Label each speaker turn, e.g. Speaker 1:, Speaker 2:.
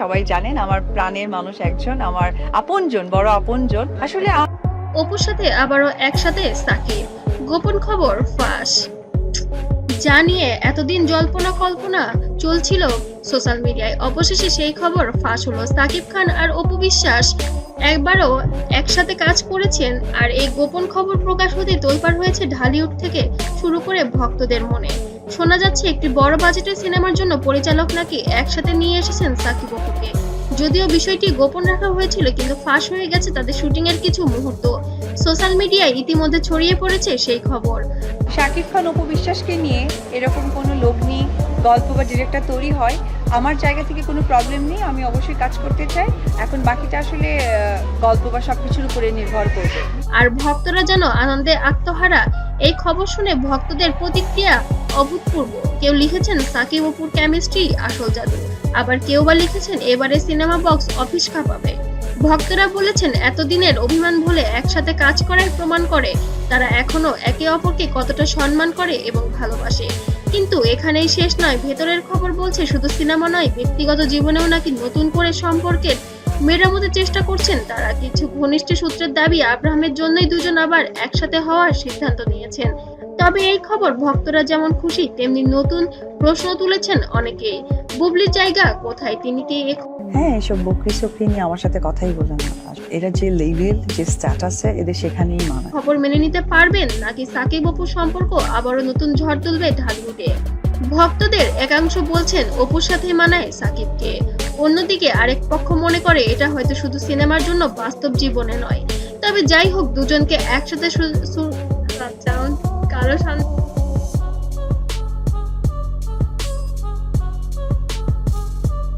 Speaker 1: সবাই জানেন আমার প্রাণের মানুষ একজন, আমার আপনজন, বড় আপনজন। আসলে
Speaker 2: অপুর সাথে আবারও একসাথে সাকিব। গোপন খবর, ফাঁস। যা নিয়ে এতদিন জল্পনা কল্পনা চলছিল সোশ্যাল মিডিয়ায়। অবশেষে সেই খবর ফাঁস হলো। সাকিব খান আর অপু বিশ্বাস একবারও একসাথে কাজ করেছেন আর এই গোপন খবর প্রকাশ হতে তোলপাড় হয়েছে ঢালিউড থেকে শুরু করে ভক্তদের মনে। শোনা যাচ্ছে একটি বড় বাজেটের সিনেমার জন্য পরিচালক নাকি একসাথে নিয়ে এসেছেন সাকিব অপুকে। যদিও বিষয়টি গোপন রাখা হয়েছিল কিন্তু ফাঁস হয়ে গেছে তাদের শুটিং এর কিছু মুহূর্ত। সোশ্যাল মিডিয়ায় ইতিমধ্যে ছড়িয়ে পড়েছে সেই খবর।
Speaker 1: শাকিব খান উপবিশ্বাসকে নিয়ে এরকম কোনো লগ্নি গল্প বা ডিরেক্টর তৈরি হয়। আমার জায়গা থেকে কোনো প্রবলেম নেই আমি অবশ্যই কাজ করতে চাই। এখন বাকিটা আসলে গল্প বা সবকিছুর উপরে নির্ভর করবে।
Speaker 2: আর ভক্তরা যেন আনন্দে আত্মহারা এই খবর শুনে ভক্তদের প্রতিক্রিয়া অভূতপূর্ব। কেউ লিখেছেন সাকিব অপুর কেমিস্ট্রি আসল জাদু। আবার কেউ বা লিখেছেন এবারে সিনেমা বক্স অফিস কাঁপাবে। ভক্তরা বলেছেন, এতদিনের অভিমান ভুলে একসাথে কাজ করার প্রমাণ করে তারা এখনও একে অপরকে কতটা সম্মান করে এবং ভালোবাসে। কিন্তু এখানেই শেষ নয়, ভেতরের খবর বলছে শুধু সিনেমা নয়, ব্যক্তিগত জীবনেও নাকি নতুন করে সম্পর্কের মেরামতের চেষ্টা করছেন তারা। কিছু ঘনিষ্ঠ সূত্রের দাবি আব্রাহামের জন্যই দুজন আবার একসাথে হওয়ার সিদ্ধান্ত নিয়েছেন। তবে এই খবর ভক্তরা যেমন খুশি তেমনি নতুন প্রশ্ন তুলেছেন অনেকেই। বুবলির জায়গা কোথায়? তিনি কি
Speaker 3: হ্যাঁ এসব বকরি চকরি নিয়ে আমার সাথে কথাই বলে না। এরা যে লেভেল যে স্ট্যাটাসে এদের সেখানেই মানায়।
Speaker 2: খবর মেনে নিতে পারবেন নাকি সাকিব অপুর সম্পর্ক আবারও নতুন ঝড় তুলবে ঢালিউডে ভক্তদের একাংশ বলছেন অপুর সাথে মানায় সাকিবকে। অন্যদিকে আরেক পক্ষ মনে করে, এটা হয়তো শুধু সিনেমার জন্য বাস্তব জীবনে নয়। তবে যাই হোক, দুজনকে একসাথে